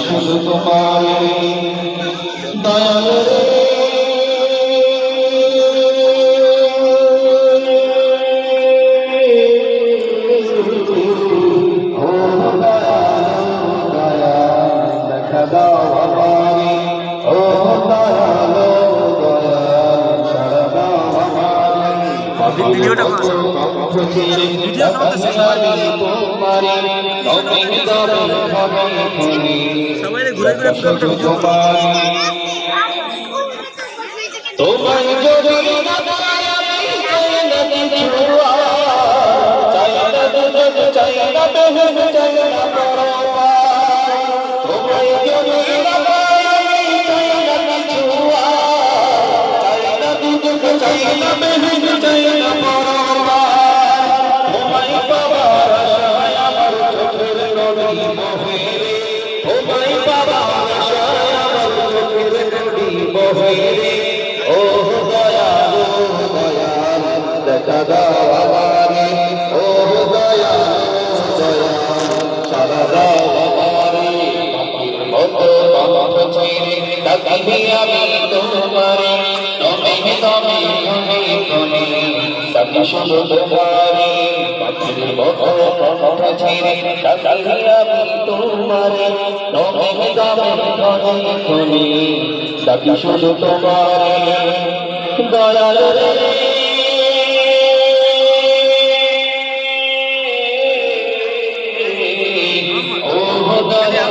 শুধু তোমার দয়াল ভিডিওটা ভিডিও সবাই ঘুরে ঘুরে পুরো ভিডিও তোমায় যদি না Amen. হে ও দয়ালু দয়াল দেখা দাও আমারে ও দয়ালু দয়াল সারা দাও আমারে কত পাপ ছেড়ে তাকাবি আমি শুধু তোমারে পাখির মতো কথা ছেড়ে তাকাই আমি তোমারে নবী গাবে ধরে খুনি তাকি শুধু তোমারে দয়াল রে Oh, God, I'm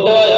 对。